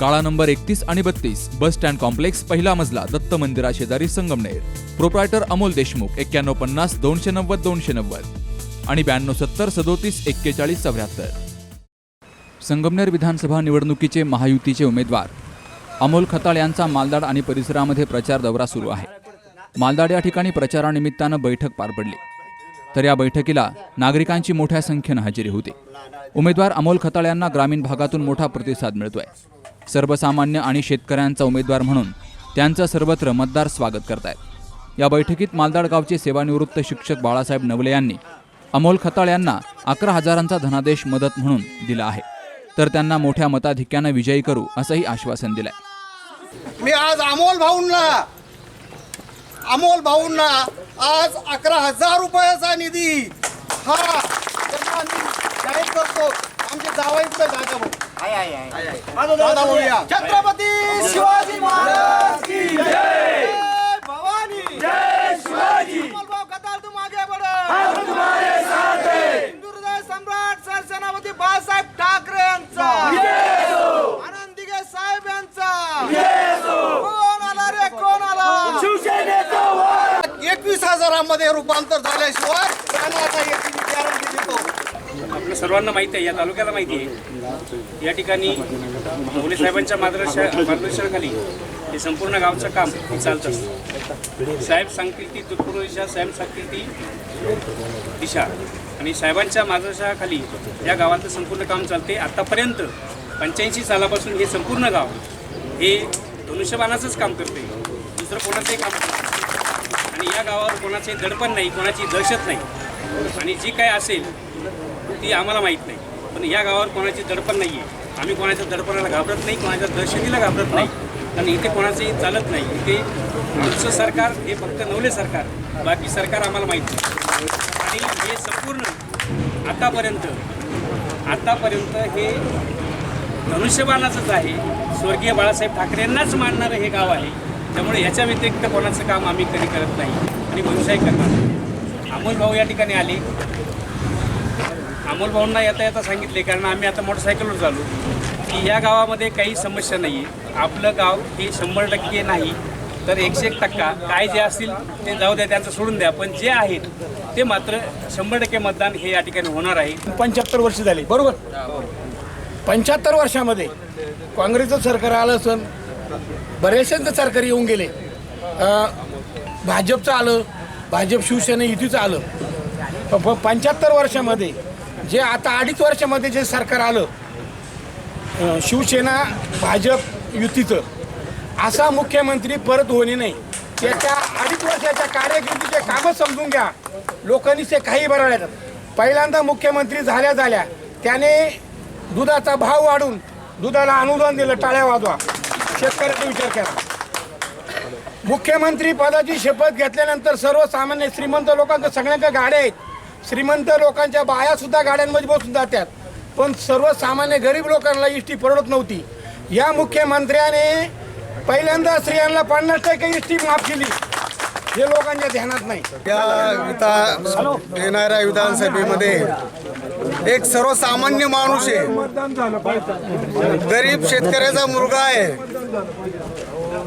काळा नंबर एकतीस आणि बत्तीस बस स्टँड कॉम्प्लेक्स पहिला मजला दत्त मंदिरा शेजारी संगमनेर. प्रोप्रायटर अमोल देशमुख एक्क्याण्णव पन्नास दोनशे नव्वद दोनशे नव्वद. आणि ब्याण्णव सत्तर सदोतीस एक्केचाळीस चौऱ्याहत्तर. संगमनेर विधानसभा निवडणुकीचे महायुतीचे उमेदवार. अमोल खताळ यांचा मालदाड आणि परिसरामध्ये प्रचार दौरा सुरू आहे. मालदाड या ठिकाणी प्रचारानिमित्तानं बैठक पार पडली. तर या बैठकीला नागरिकांची मोठ्या संख्येनं हजेरी होती. उमेदवार अमोल खताळ यांना ग्रामीण भागातून मोठा प्रतिसाद मिळतोय. सर्वसामान्य आणि शेतकऱ्यांचा उमेदवार म्हणून त्यांचं सर्वत्र मतदार स्वागत करतायत. या बैठकीत मालदाड गावचे सेवानिवृत्त शिक्षक बाळासाहेब नवले यांनी अमोल खताळ यांना अकरा हजारांचा धनादेश मदत म्हणून दिला आहे. तर त्यांना मोठ्या मताधिक्यानं विजयी करू असंही आश्वासन दिलंय. मी आज अमोल भाऊंना अमोल भाऊंना आज अकरा हजार रुपयाचा निधी हा त्यांना जाहीर करतो. आमच्या जावाईचं दादा भाऊ छत्रपती शिवाजी महाराज की जय. भवानी. जय शिवाजी. भाऊ कतार तुम आगे बढ़ो हम तुम्हारे साथ हैं हिंदू हृदय सम्राट सरसेनापती बाळासाहेब ठाकरे यांचा. आनंद दिघे साहेब यांचा. कोण आला रे कोण आला? एकवीस हजारामध्ये रूपांतर झाल्याशिवाय गॅरंटी देतो. आपल्या सर्वांना माहिती आहे या तालुक्याला माहिती आहे. या ठिकाणी मोले साहेबांच्या मार्गदर्शन मार्गदर्शनाखाली हे संपूर्ण गावचं काम हे चालत असतं. साहेब सांगतील ती पूर्व दिशा साहेब सांगतील ती दिशा. आणि साहेबांच्या मार्गदर्शनाखाली या गावाचं संपूर्ण काम चालते. आत्तापर्यंत पंच्याऐंशी सालापासून हे संपूर्ण गाव हे धनुष्यबाणाचंच काम करते. दुसरं कोणाचंही काम आणि या गावावर कोणाचे दडपण नाही कोणाची दहशत नाही. आणि जी काय असेल ती आम्हाला माहीत नाही. पण या गावावर कोणाची दडपण नाही आहे आम्ही कोणाच्या दडपणाला घाबरत नाही कोणाच्या दहशतीला घाबरत नाही. कारण इथे कोणाचंही चालत नाही. इथे आमचं सरकार हे फक्त नवले सरकार. बाकी सरकार आम्हाला माहीत आणि हे संपूर्ण आतापर्यंत आतापर्यंत हे धनुष्यबाणाचंच आहे. स्वर्गीय बाळासाहेब ठाकरेंनाच मानणारं हे गाव आहे. त्यामुळे ह्याच्या व्यतिरिक्त कोणाचं काम आम्ही कधी करत नाही. आणि भविष्यही करणार अमोल भाऊ या ठिकाणी आले. अमोल भाऊंना येता येता सांगितले कारण आम्ही आता मोटरसायकलवर झालो की या गावामध्ये काही समस्या नाही आहे आपलं गाव हे शंभर टक्के नाही तर एकशे एक टक्का. काय जे असतील ते जाऊ द्या त्यांचं सोडून द्या. पण जे आहेत ते मात्र शंभर टक्के मतदान हे या ठिकाणी होणार आहे. पंच्याहत्तर वर्ष झाली. बरोबर? पंच्याहत्तर वर्षामध्ये काँग्रेसचं सरकार आलं असून बरेचशांचं सरकार येऊन गेले. भाजपचं आलं भाजप शिवसेना युतीचं आलं. प- पंच्याहत्तर वर्षामध्ये जे आता अडीच वर्षामध्ये जे सरकार आलं शिवसेना भाजप युतीचं असा मुख्यमंत्री परत होणे नाही. त्याच्या अडीच वर्षाच्या कार्यकिर्दीचे कामं समजून घ्या लोकांनी ते काही बरळ्यात पहिल्यांदा मुख्यमंत्री झाल्या झाल्या त्याने दुधाचा भाव वाढून दुधाला अनुदान दिलं टाळ्या वाजवा. शेतकऱ्याचा विचार करा. मुख्यमंत्री पदाची शपथ घेतल्यानंतर सर्वसामान्य श्रीमंत लोकांक सगळ्यांच्या गाड्या आहेत श्रीमंत लोकांच्या बाया सुद्धा गाड्यांमध्ये बसून जात्यात. पण सर्वसामान्य गरीब लोकांना इष्टी परवडत नव्हती. या मुख्यमंत्र्याने पहिल्यांदा स्त्रियांना पन्नास टक्के इष्टी माफ केली. हे लोकांच्या ध्यानात नाही. या विधा येणाऱ्या विधानसभेमध्ये एक सर्वसामान्य माणूस आहे. गरीब शेतकऱ्याचा मुलगा आहे.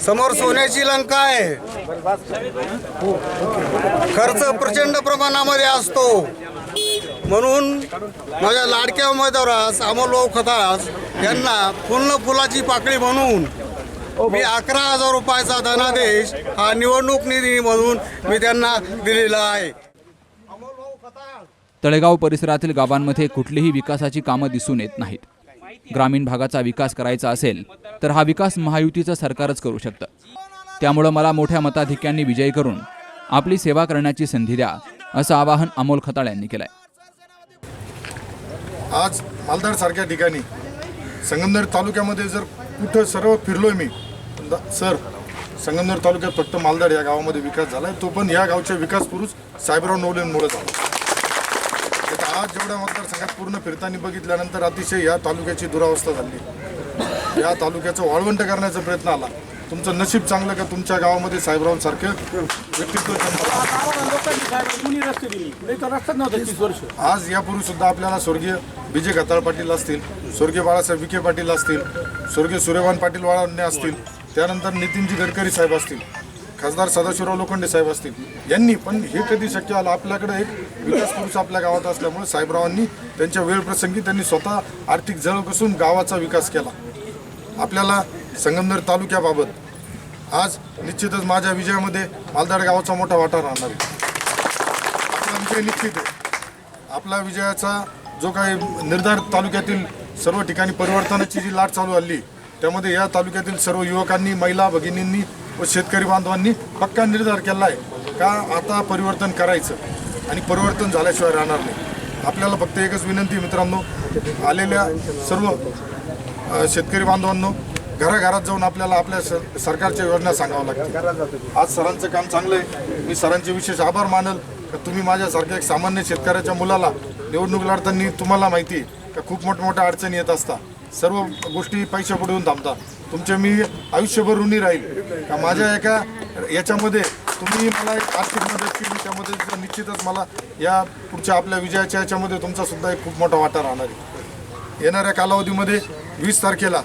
समोर सोन्याची लंका आहे. खर्च प्रचंड प्रमाणामध्ये असतो. म्हणून माझ्या लाडक्या उमेदवारास अमोलभाऊ खतास यांना पूर्ण फुलाची पाकळी म्हणून मी अकरा हजार रुपयाचा धनादेश हा निवडणूक निधी म्हणून मी त्यांना दिलेला आहे. तळेगाव परिसरातील गावांमध्ये कुठलीही विकासाची कामं दिसून येत नाहीत. ग्रामीण भागाचा विकास करायचा असेल तर हा विकास महायुतीचं सरकारच करू शकतं. त्यामुळं मला मोठ्या मताधिक्यांनी विजयी करून आपली सेवा करण्याची संधी द्या असं आवाहन अमोल खताळ यांनी केलंय. आज मालदाड सारख्या ठिकाणी संगमनेर तालुक्यामध्ये जर कुठं सर्व फिरलोय मी सर संगमनेर तालुक्यात फक्त मालदाड या गावामध्ये विकास झाला आहे तो पण या गावचा विकास पुरुष साहेबराव नवलेंमुळे झाला. आज जेवढ्या मतदारसंघात पूर्ण फिरताना बघितल्यानंतर अतिशय या तालुक्याची दुरावस्था झाली. या तालुक्याचं वाळवंट करण्याचा प्रयत्न आला. तुमचं नशीब चांगलं का तुमच्या गावामध्ये साहेबरावांसारखं व्यक्तित्व आज यापूर्वी सुद्धा आपल्याला स्वर्गीय विजय खताळ पाटील असतील स्वर्गीय बाळासाहेब विखे पाटील असतील स्वर्गीय सूर्यभान पाटील वाळवणे असतील त्यानंतर नितीनजी गडकरी साहेब असतील. खासदार सदाशिवराव लोखंडे साहेब असतील. यांनी पण हे कधी शक्य आलं? आपल्याकडे एक विकास पुरुष आपल्या गावात असल्यामुळे साहेबरावांनी त्यांच्या वेळप्रसंगी त्यांनी स्वतः आर्थिक जळ कसून गावाचा विकास केला. आपल्याला संगमनेर तालुक्याबाबत आज निश्चितच माझ्या विजयामध्ये मालदाड गावाचा मोठा वाटा राहणार आहे. आपला विजय निश्चित आहे. आपला विजयाचा जो काही निर्धार तालुक्यातील सर्व ठिकाणी परिवर्तनाची जी लाट चालू आली त्यामध्ये या तालुक्यातील सर्व युवकांनी महिला भगिनींनी व शेतकरी बांधवांनी पक्का निर्धार केला आहे का आता परिवर्तन करायचं आणि परिवर्तन झाल्याशिवाय राहणार नाही. आपल्याला फक्त एकच विनंती मित्रांनो आलेल्या सर्व शेतकरी बांधवांनो घराघरात जाऊन आपल्याला आपल्या स- सरकारच्या योजना सांगाव्या लागतील. आज सरांचं काम चांगलं आहे. मी सरांचे विशेष आभार मानल. का तुम्ही माझ्यासारख्या एक सामान्य शेतकऱ्याच्या मुलाला निवडणूक लढताना तुम्हाला माहिती आहे का? खूप मोठमोठ्या अडचणी येत असतात. सर्व गोष्टी पैशा पुढून थांबतात. तुमचे मी आयुष्यभर ऋणी राहील. का माझ्या एका याच्यामध्ये तुम्ही मला एक आर्थिक मदत केली त्यामध्ये निश्चितच मला या पुढच्या आपल्या विजयाच्या याच्यामध्ये तुमचा सुद्धा एक खूप मोठा वाटा राहणार आहे. येणाऱ्या कालावधीमध्ये वीस तारखेला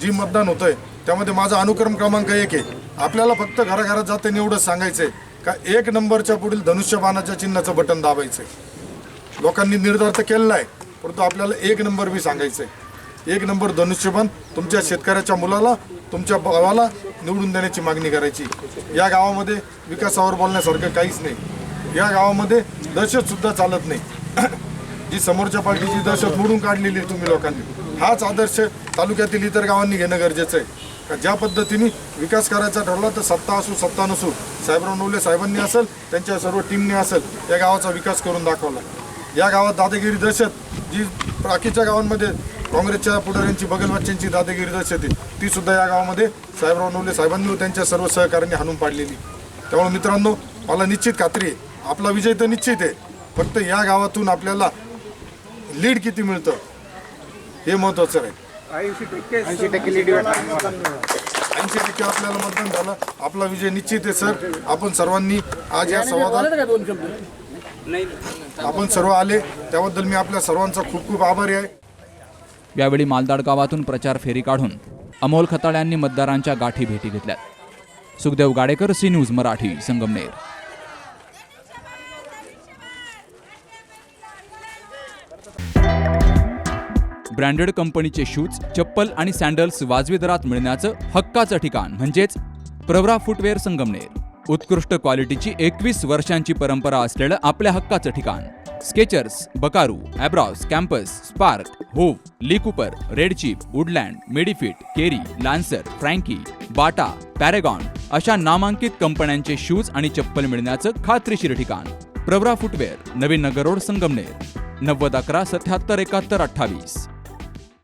जी मतदान होतं आहे त्यामध्ये माझा अनुक्रम क्रमांक एक आहे. आपल्याला फक्त घराघरात जाताना एवढंच सांगायचं आहे का एक नंबरच्या पुढील धनुष्यबाणाच्या चिन्हाचं बटन दाबायचं आहे लोकांनी निर्धार तर केलेला आहे परंतु आपल्याला एक नंबर बी सांगायचं आहे एक नंबर धनुष्यबाण तुमच्या शेतकऱ्याच्या मुलाला तुमच्या भावाला निवडून देण्याची मागणी करायची. या गावामध्ये विकासावर बोलण्यासारखं काहीच नाही. या गावामध्ये दहशतसुद्धा चालत नाही. जी समोरच्या पार्टीची दहशत मोडून काढलेली आहे तुम्ही लोकांनी हाच आदर्श तालुक्यातील इतर गावांनी घेणं गरजेचं आहे. का ज्या पद्धतीने विकास करायचा ठरला तर सत्ता असू सत्ता नसू साहेबराव नवले साहेबांनी असेल त्यांच्या सर्व टीमने असेल या गावाचा विकास करून दाखवला. या गावात दादागिरी दहशत जी बाकीच्या गावांमध्ये काँग्रेसच्या पुढाऱ्यांची बगलवाच्यांची दादागिरी आहे ती सुद्धा या गावामध्ये साहेबराव नवले साहेबांनी त्यांच्या सर्व सहकाऱ्यांनी हाणून पाडलेली. त्यामुळे मित्रांनो मला निश्चित खात्री आहे. आपला विजय तर निश्चित आहे. फक्त या गावातून आपल्याला लीड किती मिळतं हे महत्वाचं आहे. ऐंशी टक्के आपल्याला मतदान झालं. आपला विजय निश्चित आहे सर. आपण सर्वांनी आज या संवादात आपण सर्व आले. त्याबद्दल मी आपल्या सर्वांचा खूप खूप आभारी आहे. यावेळी मालदाड गावातून प्रचार फेरी काढून अमोल खताळ्यांनी मतदारांच्या गाठी भेटी घेतल्या. Sukhdev Gadekar C news Marathi Sangamner. Branded कंपनीचे शूज चप्पल आणि सँडल्स वाजवी दरात मिळण्याचं हक्काचं ठिकाण म्हणजेच प्रवरा फुटवेअर संगमनेर. उत्कृष्ट क्वालिटीची एकवीस वर्षांची परंपरा असलेलं आपल्या हक्काचं ठिकाण. Skechers Buckaroo Abros Campus Sparx होव Lee Cooper Red Chief Woodland Medifit carry Lancer Frankie Bata Paragon अशा नामांकित कंपन्यांचे शूज आणि चप्पल मिळण्याचं खात्रीशीर ठिकाण. Pravara footwear Navin Nagar road Sangamner. नव्वद अकरा सत्याहत्तर एकाहत्तर अठ्ठावीस.